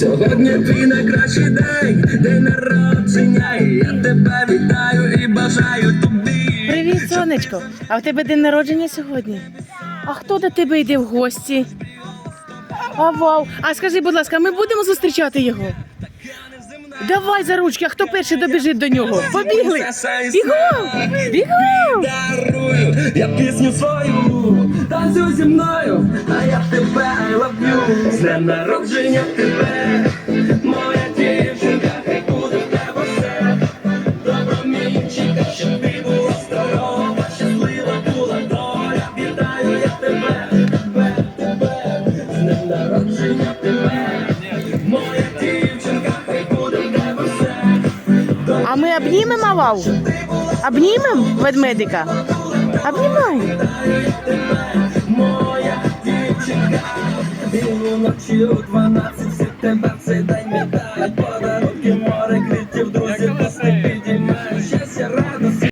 Сьогодні твій найкращий день, день народження. І я тебе вітаю і бажаю тобі. Привіт, сонечко. А в тебе день народження сьогодні? А хто до тебе йде в гості? А вау. А скажи, будь ласка, ми будемо зустрічати його? Давай за ручки, а хто перший добіжить до нього? Побігли! Бігом! Бігом! Дарую я пісню свою, танцюй зі мною, а я тебе I love you. З днем народження тебе, моя дівчинка, хай буде в тебе все. Добромінчика, щоб ти була здорова, щаслива була доля. Вітаю я тебе, тебе, тебе, з днем народження тебе, моя дівчинка, хай буде в тебе все. А ми обнімемо вау? Обнімемо ведмедика? Обнімай. Моя дівчинка, білу ночі у 12 сентября цей день віддають подарунки море